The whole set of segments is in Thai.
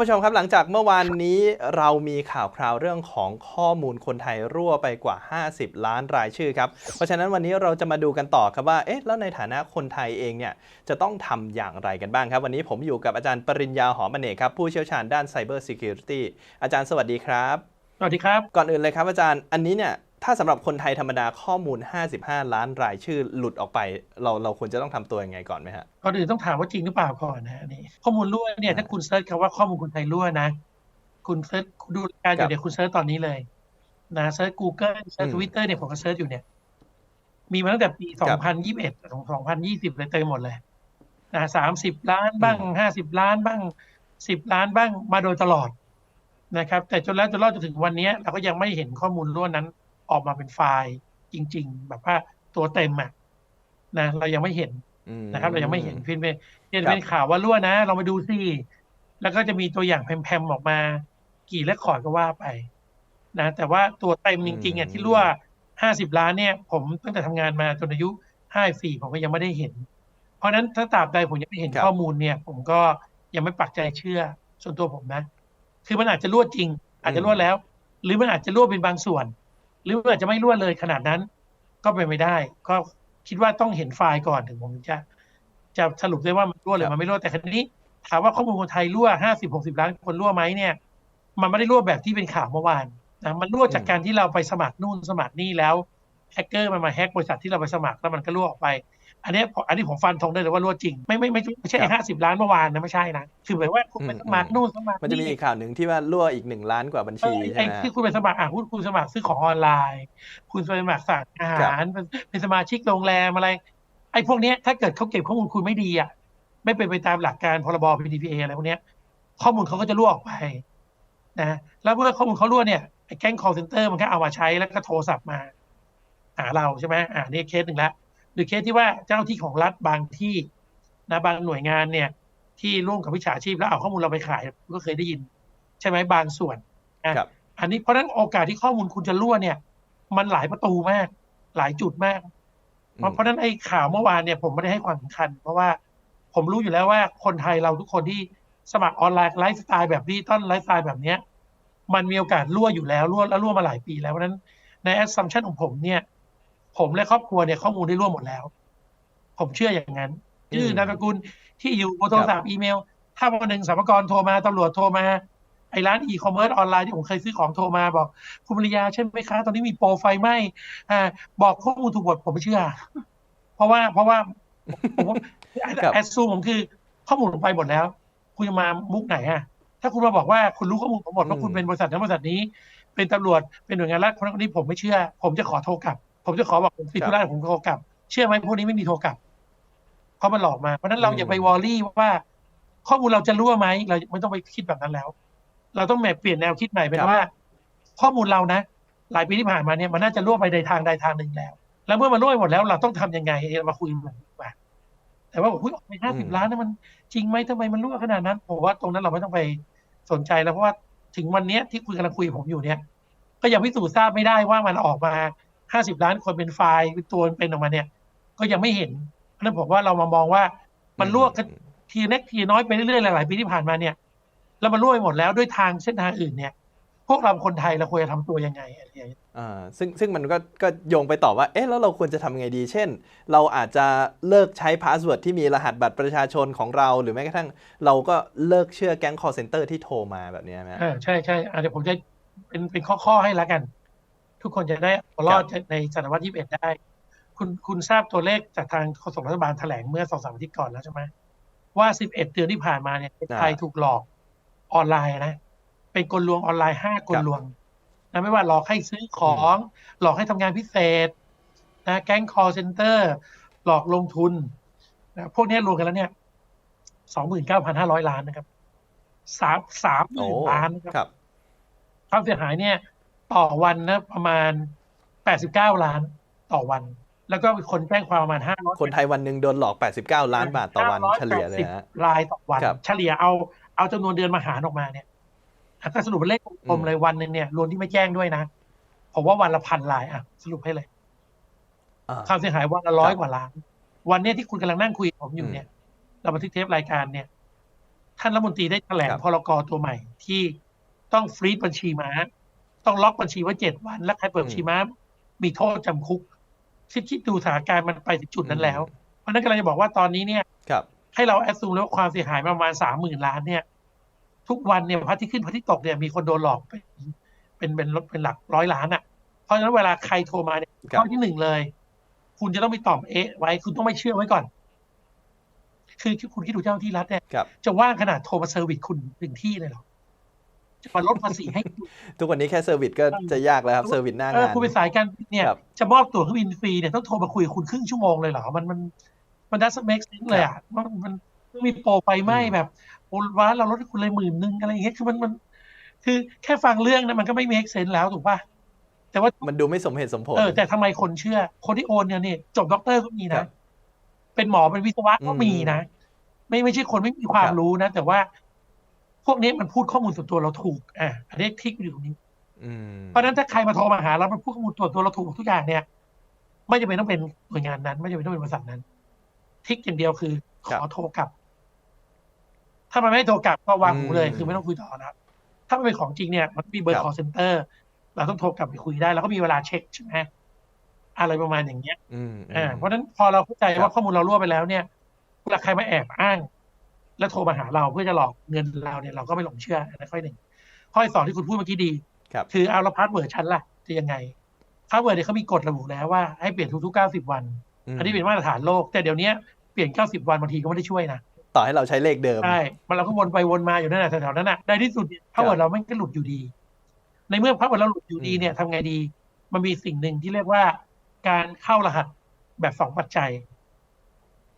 ผู้ชมครับหลังจากเมื่อวานนี้เรามีข่าวคราวเรื่องของข้อมูลคนไทยรั่วไปกว่า 50 ล้านรายชื่อครับ เพราะฉะนั้นวันนี้เราจะมาดูกันต่อครับว่าเอ๊ะแล้วในฐานะคนไทยเองเนี่ยจะต้องทำอย่างไรกันบ้างครับ วันนี้ผมอยู่กับอาจารย์ปริญญาหอมอเนกครับ ผู้เชี่ยวชาญด้าน Cyber Security อาจารย์สวัสดีครับ สวัสดีครับ ก่อนอื่นเลยครับอาจารย์อันนี้เนี่ย ถ้าสำหรับคนไทยธรรมดาข้อมูล 55 ล้านรายชื่อหลุดออกไป เราเราควรจะต้องทำตัวยังไงก่อนไหมฮะก่อนอื่นต้องถามว่าจริงหรือเปล่าก่อนนะอันนี่ข้อมูลรั่วเนี่ยอ่าถ้าคุณเซิร์ชคำว่าข้อมูลคนไทยรั่วนะ คุณเซิร์ชคุณดูรายการอครัยู่บเนี่ยคุณเซิร์ชตอนนี้เลยนะเซิร์ช Google เซิร์ชอืมทวิตเตอร์เนี่ยผมก็เซิร์ชอยู่เนี่ย มีมาตั้งแต่ปีครับ2021 2020 เลยเต็มหมดเลยนะ30 ล้านบ้าง 50 ล้านบ้าง 10 ล้านบ้างมาโดยตลอดนะครับ แต่จนแล้วจนรอดจนถึงวันนี้เราก็ยังไม่เห็นข้อมูลรั่วนั้น ออกมาเป็นไฟล์จริง ๆ แบบว่าตัวเต็มอะนะเรายังไม่เห็นอืมนะครับเรายังไม่เห็นเพียงเป็นเพียงครับเป็นข่าวว่ารั่วนะลองไปดูสิแล้วก็จะมีตัวอย่างแพมๆออกมา กี่เลคคอร์ดก็ว่าไป นะ แต่ว่าตัวเต็มจริงๆอะที่รั่วห้าสิบล้านเนี่ย ผมตั้งแต่ทำงานมาจนอายุห้าสี่ผมก็ยังไม่ได้เห็น เพราะฉะนั้นถ้าตราบใดผมยังไม่เห็นครับข้อมูลเนี่ย ผมก็ยังไม่ปักใจเชื่อส่วนตัวผมนะ คือมันอาจจะรั่วจริง อาจจะรั่วแล้ว หรือมันอาจจะรั่วเป็นบางส่วน หรือมันอาจจะไม่รั่วเลยขนาดนั้น ก็เป็นไม่ได้ ก็คิดว่าต้องเห็นไฟล์ก่อนถึงผมจะ จะสรุปได้ว่ามันรั่วหรืครัอบมันไม่รั่วแต่ครั้นี้ถามว่าข้อมูลคนไทยรั่วห้าสิบหกสิบล้านคนรั่วไหมเนี่ย มันไม่ได้รั่วแบบที่เป็นข่าวเมื่อวานนะมันรั่วจากการที่เราไปสมัครนู่นสมัครนี่แล้วแฮกเกอร์มันมาแฮกบริษัทที่เราไปสมัครแล้วมันก็รั่วออกไป อันเนี้ยผมอันนี้ผมฟันธงได้เลยว่ารั่วจริง ไม่ไม่ไม่ไม่ใช่ครับห้าสิบล้านเมื่อวานนะไม่ใช่นะคือหมายว่าคุณไปอืมสมัครนู่นสมัครมันจะมีอีกข่าวหนึ่งที่ว่ารั่วอีกหนึ่งล้านกว่าบัญเอชีอใช่ไอ้ไหมฮะที่คุณไปสมัครอะคุณคุณสมัครซื้อของออนไลน์ คุณไปสมัครสั่งอาหารเป็นเป็นสมาชิกโรงแรมอะไร ไอ้พวกเนี้ยถ้าเกิดเขาเก็บข้อมูลคุณไม่ดีอะไม่เป็นไปตามหลักการพรบ PDPA อะไรพวกเนี้ย ข้อมูลเขาก็จะรั่วออกไปนะแล้วเมื่อข้อมูลเขารั่วเนี่ยไอ้แก๊ง call center มันก็เอามาใช้แล้วก็โทรศัพท์มาหาเราใช่ไหมอ่านี่เคสหนึ่งละ หรือเคสที่ว่าเจ้าหน้าที่ของรัฐบางที่นะบางหน่วยงานเนี่ย ที่ร่วมกับวิชาชีพแล้วเอาข้อมูลเราไปขายก็เคยได้ยิน ใช่ไหมบางส่วนอะครับอันนี้เพราะฉะนั้นโอกาสที่ข้อมูลคุณจะรั่วเนี่ย มันหลายประตูมาก หลายจุดมาก เพราะเพราะฉะนั้นไอ้ข่าวเมื่อวานเนี่ย ผมไม่ได้ให้ความสำคัญ เพราะว่าผมรู้อยู่แล้วว่าคนไทยเราทุกคนที่สมัครออนไลน์ไลฟ์สไตล์แบบดิจิตอลไลฟ์สไตล์แบบเนี้ยมันมีโอกาสรั่วอยู่แล้วรั่วแล้วรั่วมาหลายปีแล้วเพราะฉะนั้นในแอสซัมชันของผมเนี่ย ผมและครอบครัวเนี่ยข้อมูลได้รั่วหมดแล้ว ผมเชื่ออย่างนั้นชื่อนามสกุลที่อยู่เบอร์โทรศัพท์อีเมล ถ้าวันหนึ่งสรรพากรโทรมาตำรวจโทรมาไอ้ร้านอีคอมเมิร์ซออนไลน์ที่ผมเคยซื้อของโทรมาบอก คุณปริยาใช่ไหมคะ ตอนนี้มีโปรไฟไหมอ่า บอกข้อมูลถูกหมดผมไม่เชื่อ เพราะว่าเพราะว่าผมว่าครับแอดซูมผมคือ ข้อมูลผมไปหมดแล้ว คุณจะมามุกไหนอะถ้าคุณมาบอกว่าคุณรู้ข้อมูลผมหมดว่าคุณเป็นบริษัทนั้นบริษัทนี้ เป็นตำรวจเป็นหน่วยงานรัฐคนนั้นคนนี้ผมไม่เชื่อ ผมจะขอโทรกลับ ผมจะขอบอกผมติดธุระผมโทรกลับ เชื่อไหมพวกนี้ไม่มีโทรกลับเพราะมันหลอกมาเพราะฉะนั้นเราอย่าไปวอรี่ว่า ข้อมูลเราจะรั่วไหมเราไม่ต้องไปคิดแบบนั้นแล้ว เราต้องแเปลี่ยนแนวคิดใหม่เป็นครับว่า ข้อมูลเรานะ หลายปีที่ผ่านมาเนี่ยมันน่าจะรั่วไปในทางใดทางหนึ่งแล้ว แล้วเมื่อมันรั่วไปหมดแล้วเราต้องทำยังไงเรามาคุยกันดีกว่าแต่ว่าผมพูดออกไปห้าสิบล้านนั้นมันจริงไหมทำไมมันรั่วขนาดนั้นผมว่าตรงนั้นเราไม่ต้องไปสนใจแล้วเพราะว่าถึงวันเนี้ยที่คุณกำลังคุยกับผมอยู่เนี่ย ก็ยังพิสูจน์ทราบไม่ได้ว่ามันออกมา ห้าสิบล้านคนเป็นไฟล์เป็นตัวเป็นออกมาเนี่ย ก็ยังไม่เห็นเพราะฉะนั้นผมว่าเรามามองว่ามันรั่วกันทีเล็กทีน้อยไปเรื่อยๆหลายๆปีที่ผ่านมาเนี่ย แล้วมันรั่วไปหมดแล้วด้วยทางเส้นทางอื่นเนี่ย พวกเราคนไทยเราควรจะทำตัวยังไงอะไรอย่างเงี้ยอ่าซึ่งซึ่งมันก็ก็โยงไปต่อว่า เอ๊ะแล้วเราควรจะทำไงดี เช่น เราอาจจะเลิกใช้พาสเวิร์ดที่มีรหัสบัตรประชาชนของเรา หรือแม้กระทั่งเราก็เลิกเชื่อแก๊ง call center ที่โทรมาแบบเนี้ยไหมอ่าใช่ใช่อะเดี๋ยวผมจะเป็นเป็นข้อข้อๆให้ละกัน ทุกคนจะได้เอารอดในศตวรรษที่21ได้ คุณคุณทราบตัวเลขจากทางโฆษกรัฐบาลแถลงเมื่อสองสามอาทิตย์ก่อนแล้วใช่ไหมว่า 11 เดือนที่ผ่านมาเนี่ยไทยถูกหลอกออนไลน์นะ เป็นกลลวงออนไลน์ห้ากลลวงนะไม่ว่าหลอกให้ซื้อของ หลอกให้ทำงานพิเศษนะแก๊ง call center หลอกลงทุนนะพวกนี้รวมกันแล้วเนี่ยสองหมื่นเก้าพันห้าร้อยล้านนะครับสามสามหโอ้มื่นล้านนะครับครับความเสียหายเนี่ย ต่อวันนะประมาณ89ล้านต่อวัน แล้วก็มีคนแจ้งความประมาณ500คนไทยวันหนึ่งโดนหลอก89ล้านบาทต่อวันเฉลี่ยเลยฮะรายต่อวันครับเฉลี่ยเอาเอาจำนวนเดือนมาหารออกมาเนี่ยอะถ้าสรุปเป็นเลขกลมอืมๆเลยวันหนึ่งเนี่ยรวมที่ไม่แจ้งด้วยนะผมว่าวันละพันรายอะสรุปให้เลยอ่าความเสียหายวันละร้อยครับกว่าล้าน วันเนี้ยที่คุณกำลังนั่งคุยกับผมอยู่อืมเนี่ย เราบันทึกเทปรายการเนี่ย ท่านรัฐมนตรีได้แถลงครับพรกตัวใหม่ที่ต้องฟรีดบัญชีม้า ต้องล็อกบัญชีไว้เจ็ดวัน และใครเปิดบัญชีม้ามีโทษจำคุกคิดคิดดูสถานการณ์มันไปถึงจุดนั้นแล้ว เพราะฉะนั้นกำลังจะบอกว่าตอนนี้เนี่ยครับให้เราแอดซูมแล้วว่าความเสียหายประมาณสามหมื่นล้านเนี่ย ทุกวันเนี่ยพระที่ขึ้นพระที่ตกเนี่ยมีคนโดนหลอกเป็นเป็นเป็นเป็นหลักร้อยล้านอะ เพราะฉะนั้นเวลาใครโทรมาเนี่ยครับข้อที่หนึ่งเลย คุณจะต้องไปตอบเอะไว้ คุณต้องไม่เชื่อไว้ก่อน คือคุณคิดดูเจ้าหน้าที่รัฐเนี่ยครับจะว่างขนาดโทรมาเซอร์วิสคุณถึงที่เลยเหรอ จะมาลดภาษีให้คุณทุกวันนี้แค่เซอร์วิสก็จะยากแล้วครับเซอร์วิสหน้าาเอองคุณเป็นสายการบินเนี่ยครับจะมอบตั๋วเครื่องบินฟรีเนี่ยต้องโทรมาคุยกับคุณครึ่งชั่วโมงเลยเหรอมันมันมันดัสเมกซ์เลยอะมันมันมันมีโปรไฟไหม้อืมแบบโอ้ว้าเราลดให้คุณเลยหมื่นนึงอะไรอย่างเงี้ยคือมันมัน คือแค่ฟังเรื่องนะมันก็ไม่มีเอ็กเซนแล้วถูกป่ะแต่ว่ามันดูไม่สมเหตุสมผลเออแต่ทำไมคนเชื่อ คนที่โอนเนี่ยนี่จบด็อกเตอร์ก็มีครันะบเป็นหมอเป็นวิศวะก็มีนะ ไม่ไม่ใช่คนไม่มีความครับรู้นะ แต่ว่าพ วกนี้มันพูดข้อมูลส่วนตัวเราถูกอะอันนี้ทริกอยู่ตรงนี้อืมเพราะฉะนั้นถ้าใครมาโทรมาหาเรามันพูดข้อมูลตัวตัวเราถูกทุกอย่างเนี่ย ไม่จำเป็นต้องเป็นหน่วยงานนั้น ไม่จำเป็นต้องเป็นบริษัทนั้นทริกอย่างเดียวคือขครับอโทรกลับ ถ้ามันไม่ให้โทรกลับก็วางหูเลยอืมคือไม่ต้องคุยต่อนะครับถ้ามันเป็นของจริงเนี่ย มันมีเบอครัร์บ call center เราต้องโทรกลับไปคุยได้ แล้วก็มีเวลาเช็คใช่ไหมอะไรประมาณอย่างเงี้ยอืมอ่าเพราะฉะนั้นพอเราเข้าใจครับว่าข้อมูลเรารั่วไปแล้วเนี่ยเวลาใครมาแอบอ้าง แล้วโทรมาหาเราเพื่อจะหลอกเงินเราเนี่ยเราก็ไม่หลงเชื่ออันนั้นข้อหนึ่งข้อที่สองที่คุณพูดเมื่อกี้ดีครับคือเอาแล้วพาสเวิร์ดฉันล่ะจะยังไงพาสเวิร์ดเนี่ยเขามีกฎระบุแล้วว่าให้เปลี่ยนทุกๆเก้าสิบวันมอันนี้เป็นมาตรฐานโลก แต่เดี๋ยวนี้เปลี่ยนเก้าสิบวันบางทีก็ไม่ได้ช่วยนะต่อให้เราใช้เลขเดิมใช่มันเราก็วนไปวนมาอยู่นั่นแหละแถวๆนั้นน่ะในที่สุดพาสเวิร์ดเราไม่ก็หลุดอยู่ดี ในเมื่อพาสเวิร์ดเราหลุดอยู่ดีอืมเนี่ยทำไงดี มันมีสิ่งหนึ่งที่เรียกว่าการเข้ารหัสแบบสองปัจจัย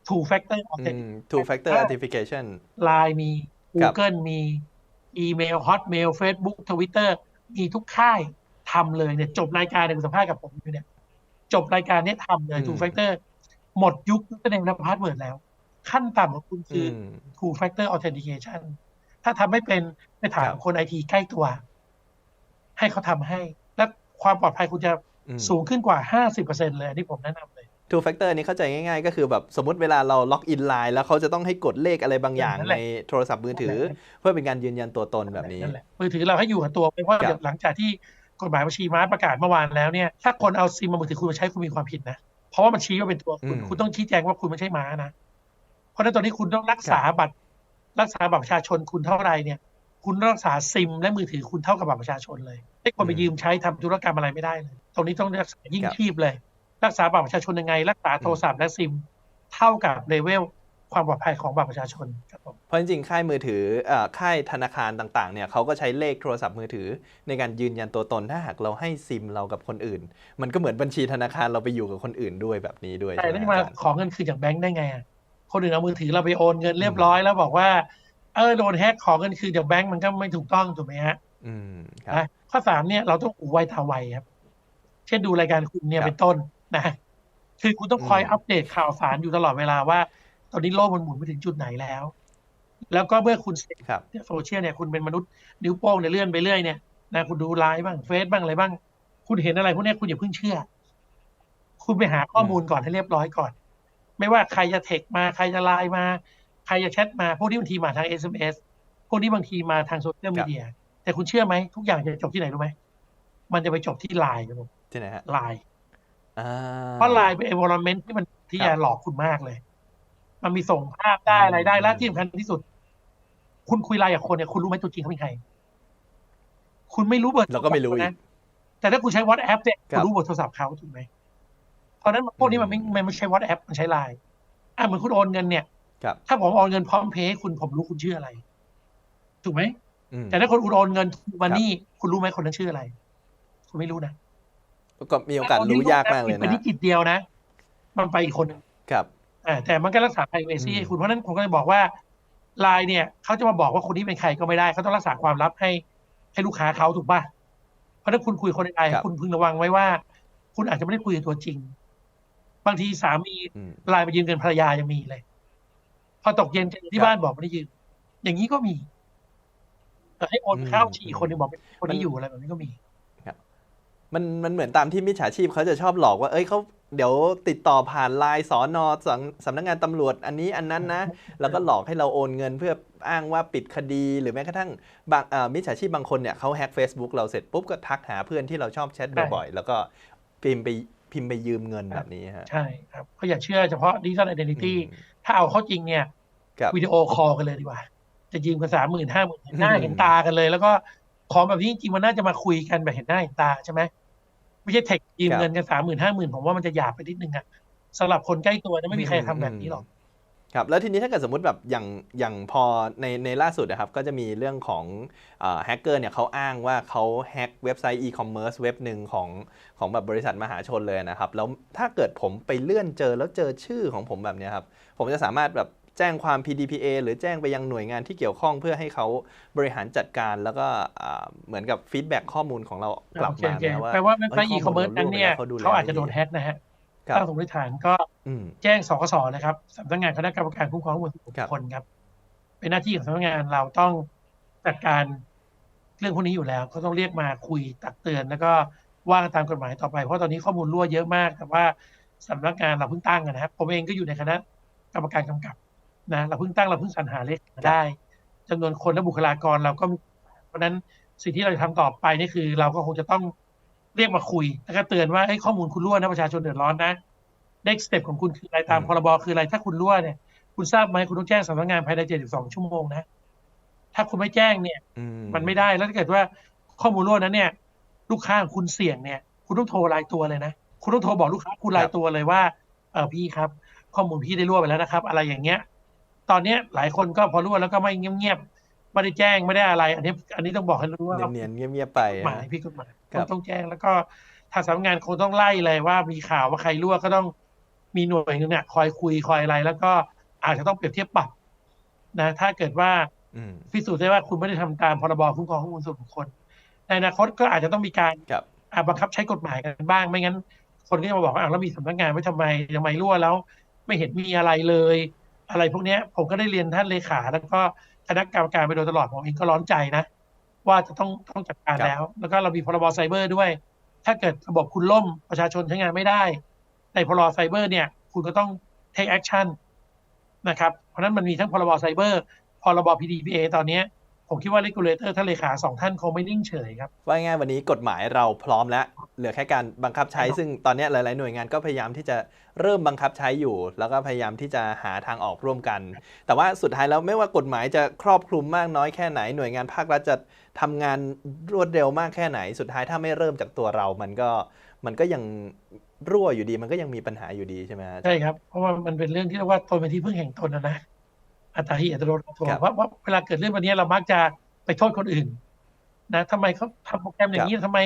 two factor อื authentication ม two factor authentication ไลน์มีครับ Google มีอีเมล Hotmail Facebook Twitter มีทุกค่ายทำเลยเนี่ยจบรายการเนี่ยคุณสัมภาษณ์กับผมอยู่เนี่ย จบรายการเนี้ทำเลยอืม two factor หมดยุคยุคเนมและพาสเวิร์ดแล้ว ขั้นต่ำของคุณคืออม two factor authentication ถ้าทำไม่เป็นไปถามครับคนไอทีใกล้ตัว ให้เขาทำให้ และความปลอดภัยคุณจะอืมสูงขึ้นกว่า 50%เลยอันนี้ผมแนะนำเลย two factor นี้เข้าใจง่ายๆ ก็คือแบบสมมติเวลาเราล็อกอินไลน์แล้วเขาจะต้องให้กดเลขอะไรบางอย่างนั่นแหในละโทรศัพท์มือถือ เพื่อเป็นการยืนยันตัวตนแบบนี้นั่นแหละมือถือเราให้อยู่กับตัวเพราะว่าครับเดี๋ยวหลังจากที่กฎหมายบัญชีม้าประกาศเมื่อวานแล้วเนี่ยถ้าคนเอาซิมมามือถือคุณมาใช้คุณมีความผิดนะ เพราะว่ามันชี้ว่าเป็นตัวคุณอืมคุณต้องชี้แจงว่าคุณไม่ใช่ม้านะ เพราะฉะนั้นตอนนี้คุณต้องรักษาบัตร รักษาบัตรประชาชนคุณเท่าไหรเนี่ย คุณต้องรักษาซิมและมือถือคุณเท่ากับบัตรประชาชนเลยให้คนไปยืมใช้ทำธุรกรรมอะไรไม่ได้เลยตรงนี้ต้องรักษายิ่งชีพเลย รักษาบัตรประชาชนยังไง รักษาโทรศัพท์และซิม เท่ากับเลเวลความปลอดภัยของบัตรประชาชนครับผมเพราะจริงๆ ค่ายมือถือเอ่อค่ายธนาคารต่างๆ เนี่ยเขาก็ใช้เลขโทรศัพท์มือถือ ในการยืนยันตัวตนถ้าหากเราให้ซิมเรากับคนอื่น มันก็เหมือนบัญชีธนาคารเราไปอยู่กับคนอื่นด้วยแบบนี้ด้วยใช่ใช่ไหมแล้วอามาจารย์ขอเงินคืนจากแบงค์ได้ไงอะคนอื่นเอามือถือเราไปโอนเงินเรียบร้อยแล้วบอกว่าเออโดนแฮกขอเงินคืนจากแบงค์มันก็ไม่ถูกต้องถูกไหมฮะอืมครับนะข้อสามเนี่ยเราต้องหูไวตาไวครับ เช่นดูรายการคุณเนี่ยครับเป็นต้น นะ คือคุณต้องคอยอืมอัปเดตข่าวสารอยู่ตลอดเวลาว่า ตอนนี้โลกมันหมุนไปถึงจุดไหนแล้ว แล้วก็เมื่อคุณเสพครับโซเชียลเนี่ยคุณเป็นมนุษย์นิ้วโป้งเนี่ยเลื่อนไปเรื่อยเนี่ยนะคุณดูไลน์บ้างเฟซบ้างอะไรบ้าง คุณเห็นอะไรพวกเนี้ยคุณอย่าเพิ่งเชื่อ คุณไปหาข้อมูลก่อนให้เรียบร้อยก่อน ไม่ว่าใครจะเทคมาใครจะไลน์มา ใครจะแชทมาพวกนี้บางทีมาทาง SMS พวกนี้บางทีมาทางโซเชียลมีเดียแต่คุณเชื่อไหมทุกอย่างจะจบที่ไหนรู้ไหมมันจะไปจบที่ไลน์ครับผมที่ไหนฮะไลน์อ่า เพราะไลน์เป็น environment ที่มันที่ครับจะหลอกคุณมากเลย มันมีส่งภาพได้อะไรได้และที่สำคัญที่สุด คุณคุยไลน์กับคนเนี่ยคุณรู้ไหมตัวจริงเขาเป็นใครคุณไม่รู้เบอร์เราก็ไม่รู้อีกนะแต่ถ้าคุณใช้ WhatsApp เนี่ยครัคุณบรู้เบอร์โทรศัพท์เขาถูกไหมเพราะฉะนั้นพวกนี้มันไม่อืมมันไม่ใช่ WhatsApp มันใช้ไลน์อะเหมือนคุณโอนเงินเนี่ยครับถ้าผมโอนเงินพร้อมเพย์ให้คุณผมรู้คุณชื่ออะไร ถูกไหมอืมแต่ถ้าคนคุณโอนเงินวันนี้คุณรู้ไหมคนนั้นชื่ออะไร คุณไม่รู้นะ ก็มีโอกาสรู้ยากมากเลยเป็นนะที่จิตเดียวนะ มันไปอีกคนหนึ่งครับอ่าแต่มันก็รักษา privacy อืมให้คุณเพราะฉะนั้นผมก็เลยบอกว่าไลน์เนี่ยเขาจะมาบอกว่าคนนี้เป็นใครก็ไม่ได้เขาต้องรักษาความลับให้ให้ลูกค้าเขาถูกป่ะเพราะฉะนั้นคุณคุยกับคนในไลน์ครับคุณพึงระวังไว้ว่า คุณอาจจะไม่ได้คุยกับตัวจริง บางทีสามีอืมไลน์ไปยืมเงินภรรยายังมีเลย พอตกเย็นเจอที่ครับบ้านบอกไม่ได้ยืมอย่างนี้ก็มีแต่ให้โอนอืมเข้าบัญชีคนหนึงบอกเป็นคนมันนี้อยู่อะไรแบบนี้ก็มี มันมันเหมือนตามที่มิจฉาชีพเขาจะชอบหลอกว่า เอ้ยเขาเดี๋ยวติดต่อผ่านไลน์สอนอสำสำนักงานตำรวจ อันนี้อันนั้นนะ แล้วก็หลอกให้เราโอนเงินเพื่ออ้างว่าปิดคดี หรือแม้กระทั่งบางเอ่อมิจฉาชีพบางคนเนี่ยเขาแฮ็ก Facebook เราเสร็จปุ๊บก็ทักหาเพื่อนที่เราชอบแชทบ่อยๆ แล้วก็พิมพ์ไปพิมพ์ไปยืมเงินแบบนี้ฮะ ใช่ครับก็อย่าเชื่อเฉพาะดิจิทัลไอดีนิตี้อืมถ้าเอาเข้าจริงเนี่ยครับวิดีโอคอลกันเลยดีกว่า จะยืมกันสามหมื่นห้าหมื่นเห็นหน้าอืมเห็นตากันเลย แล้วก็ของแบบนี้จริงๆมันน่าจะมาคุยกันแบบเห็นหน้าเห็นตาใช่ไหม ไม่ใช่เทคยืมเงินกันสามหมื่นห้าหมื่นผมว่ามันจะหยาบไปนิดนึงอะสำหรับคนใกล้ตัวนะไม่มีใครทำแบบนี้หรอกครับแล้วทีนี้ถ้าเกิดสมมติแบบอย่างอย่างพอในในล่าสุดนะครับก็จะมีเรื่องของแฮกเกอร์เนี่ยเขาอ้างว่าเขาแฮกเว็บไซต์อีคอมเมิร์ซเว็บหนึ่งของของแบบบริษัทมหาชนเลยนะครับ แล้วถ้าเกิดผมไปเลื่อนเจอแล้วเจอชื่อของผมแบบเนี้ยครับ ผมจะสามารถแบบ แจ้งความ PDPA หรือแจ้งไปยังหน่วยงานที่เกี่ยวข้องเพื่อให้เขาบริหารจัดการแล้วก็อ่าเหมือนกับฟีดแบ็ข้อมูลของเรากลับโอเคมาโอเคนะว่าแปลว่าเว็บไซเอ้ยต์อีคอมเมิร์ซข้นั้นเนี่ยข้ดูแลเขาอาจจะโดนไม่แฮกนะฮะครับตั้งสมมติฐานก็อืมแจ้งสคสนะครับสำนักงานคณะกรรมการคุ้มครองข้อมูลส่วนบุครัคบคลครับ เป็นหน้าที่ของสำนักงานเราต้องจัดการเรื่องพวกนี้อยู่แล้วก็ต้องเรียกมาคุยตักเตือน แล้วก็ว่ากันตามกฎหมายต่อไป เพราะตอนนี้ข้อมูลรั่วเยอะมาก แต่ว่าสำนักงานเราเพิ่งตั้งกันนะครับผมเองก็อยู่ในคณะกรรมการกำกับ นะเราเพิ่งตั้งเราเพิ่งสรรหาเลขมาได้จำนวนคนและบุคลากรเราก็มีเพราะฉะนั้นสิ่งที่เราจะทำต่อไปนี่คือ เราก็คงจะต้องเรียกมาคุยแล้วก็เตือนว่าไอ้ยข้อมูลคุณรั่วนะประชาชนเดือดร้อนนะ next step ของคุณคืออะไรตามอืมพรบคืออะไรถ้าคุณรั่วเนี่ย คุณทราบไหมคุณต้องแจ้งสำนักงานภายใน 72 ชั่วโมงนะ ถ้าคุณไม่แจ้งเนี่ยอืมันไม่ได้แล้วถ้าเกิดว่าข้อมูลรั่วนั้นเนี่ย ลูกค้าของคุณเสี่ยงเนี่ย คุณต้องโทรรายตัวเลยนะ คุณต้องโทรบอกลูกค้าคุณรายตัวเลยว่าเออพี่ครับ ข้อมูลพี่ได้รั่วไปแล้วนะครับ อะไรอย่างเงี้ย ตอนเนี้ยหลายคนก็พอรั่วแล้วก็ไม่เงียบๆไม่ได้แจ้งไม่ได้อะไร อันนี้ อันนี้ต้องบอกให้รู้ว่าเนียนๆเงียบๆไปกฎหมายพี่กฎหมายครับต้องแจ้งแล้วก็ทางสำนักงานคงต้องไล่เลยว่ามีข่าวว่าใครรั่วก็ต้องมีหน่วยหนึงเนี่ยคอยคุยคอยอะไร แล้วก็อาจจะต้องเปรียบเทียบปรับนะ ถ้าเกิดว่าอืมพิสูจน์ได้ว่าคุณไม่ได้ทำตามพรบคุ้มครองข้อมูลส่วนบุคคล ในอนาคตก็อาจจะต้องมีการครับอะบังคับใช้กฎหมายกันบ้าง ไม่งั้น คนก็จะมาบอกว่าอ้าวแล้วมีสำนักงานไว้ทำไมทำไมรั่วแล้ว ไม่เห็นมีอะไรเลย อะไรพวกเนี้ยผมก็ได้เรียนท่านเลขา แล้วก็คณะกรรมการไปโดยตลอดผมเองก็ร้อนใจนะ ว่าจะต้องต้องจัดการครับแล้ว แล้วก็เรามีพรบไซเบอร์ด้วย ถ้าเกิดระบบคุณล่มประชาชนใช้งานไม่ได้ ในพรบไซเบอร์เนี่ย คุณก็ต้อง take action นะครับ เพราะฉะนั้นมันมีทั้งพรบไซเบอร์พรบ PDPA ตอนเนี้ย ผมคิดว่า regulator ท่านเลขาสองท่านคงไม่นิ่งเฉยครับ ว่าง่ายๆวันนี้กฎหมายเราพร้อมแล้ว เหลือแค่การบังคับใช้ครับซึ่งตอนเนี้ยหลาย ๆ หน่วยงานก็พยายามที่จะเริ่มบังคับใช้อยู่ แล้วก็พยายามที่จะหาทางออกร่วมกัน แต่ว่าสุดท้ายแล้วไม่ว่ากฎหมายจะครอบคลุมมากน้อยแค่ไหนหน่วยงานภาครัฐจะทำงานรวดเร็วมากแค่ไหน สุดท้ายถ้าไม่เริ่มจากตัวเรา มันก็มันก็ยังรั่วอยู่ดีมันก็ยังมีปัญหาอยู่ดีใช่ไหมฮะใช่ครับ เพราะว่ามันเป็นเรื่องที่เรียกว่าตนเป็นที่พึ่งแห่งตนนะนะ อัตตาหิอัตโนมัติครับเพราะว่าเวลาเกิดเรื่องแบบนี้เรามักจะไปโทษคนอื่น นะทำไมเขาทำโปรแกรมอย่างนี้ทำไม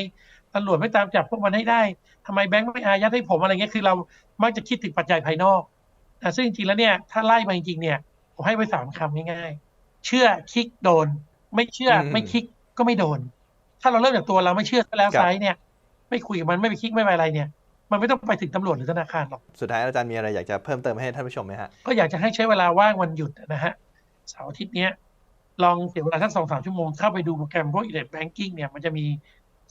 ตำรวจไม่ตามจับพวกมันให้ได้ทำไมแบงค์ไม่อายัดให้ผมอะไรเงี้ยคือเรามักจะคิดถึงปัจจัยภายนอกนะซึ่งจริงๆแล้วเนี่ย ถ้าไล่มาจริงๆเนี่ยผมให้ไว้สามคำง่ายๆ เชื่อคลิกโดน ไม่เชื่ออมไม่คลิกก็ไม่โดน ถ้าเราเริ่มจากตัวเราไม่เชื่อซะแล้วครับไซส์เนี่ย ไม่คุยกับมันไม่ไปคลิกไม่ไปอะไรเนี่ย มันไม่ต้องไปถึงตำรวจหรือธนาคารหรอก สุดท้ายอาจารย์มีอะไรอยากจะเพิ่มเติมให้ท่านผู้ชมไหมฮะ ก็อยากจะให้ใช้เวลาว่างวันหยุดนะฮะ เสาร์อาทิตย์เนี้ย ลองเสียเวลาสักสองสามชั่วโมง เข้าไปดูโปรแกรมพวก Internet Banking เนี่ย มันจะมี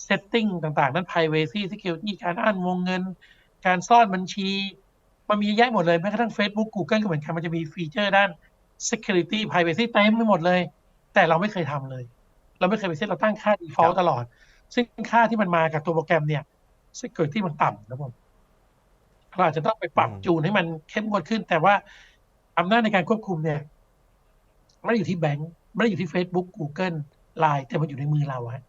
setting ต่างๆ นั้น privacy security การอ่านวงเงิน การซ่อนบัญชี มันมีเยอะแยะหมดเลย แม้กระทั่ง Facebook Google ก็เหมือนกัน มันจะมีฟีเจอร์ด้าน security privacy เต็มไปหมดเลย แต่เราไม่เคยทำเลย เราไม่เคยไปเซตเราตั้งค่าครั default บตลอด ซึ่งค่าที่มันมากับตัวโปรแกรมเนี่ย security มันต่ำนะผมเราอาจจะต้องไปปรับจูนให้มันเข้มงวดขึ้น แต่ว่าอำนาจในการควบคุมเนี่ยไม่ได้อยู่ที่แบงก์ไม่ได้อยู่ที่ Facebook Google Line แต่มันอยู่ในมือเราฮะ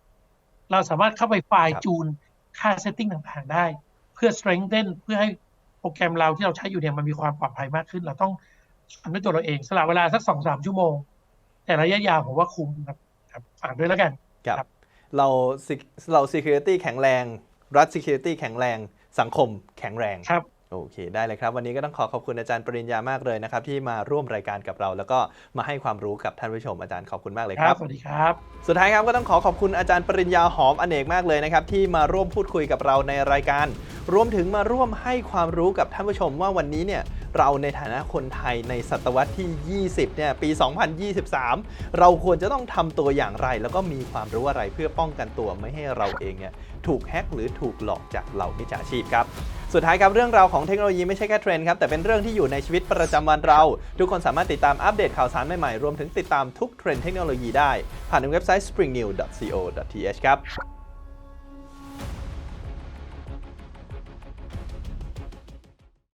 เราสามารถเข้าไปไฟล์จูนค่าเซตติ้งต่างๆได้ เพื่อ strengthen เพื่อให้โปรแกรมเราที่เราใช้อยู่เนี่ยมันมีความปลอดภัยมากขึ้น เราต้องทำด้วยตัวเราเองสละเวลาสักสองสามชั่วโมง แต่ระยะยาวผมว่าคุ้มครับครับฝากด้วยแล้วกัน ครับ เราเรา security แข็งแรง รัฐ security แข็งแรง สังคมแข็งแรง ครับ โอเค ได้เลยครับ วันนี้ก็ต้องขอขอบคุณอาจารย์ปริญญามากเลยนะครับ ที่มาร่วมรายการกับเรา แล้วก็มาให้ความรู้กับท่านผู้ชมอาจารย์ขอบคุณมากเลยคครัรับบสวัสดีครับ สุดท้ายครับก็ต้องขอขอบคุณอาจารย์ปริญญาหอมอเนกมากเลยนะครับที่มาร่วมพูดคุยกับเราในรายการ รวมถึงมาร่วมให้ความรู้กับท่านผู้ชมว่าวันนี้เนี่ยเราในฐานะคนไทยในศตวรรษที่ 20 เนี่ย ปี 2023 เราควรจะต้องทำตัวอย่างไร แล้วก็มีความรู้อะไรเพื่อป้องกันตัวไม่ให้เราเองเนี่ยถูกแฮ็กหรือถูกหลอกจากเหล่ามิจฉาชีพครับ สุดท้ายครับเรื่องราวของเทคโนโลยีไม่ใช่แค่เทรนด์ครับแต่เป็นเรื่องที่อยู่ในชีวิตประจำวันเรา ทุกคนสามารถติดตามอัปเดตข่าวสารใหม่ๆรวมถึงติดตามทุกเทรนด์เทคโนโลยีได้ ผ่านทางเว็บไซต์ springnew.co.th ครับ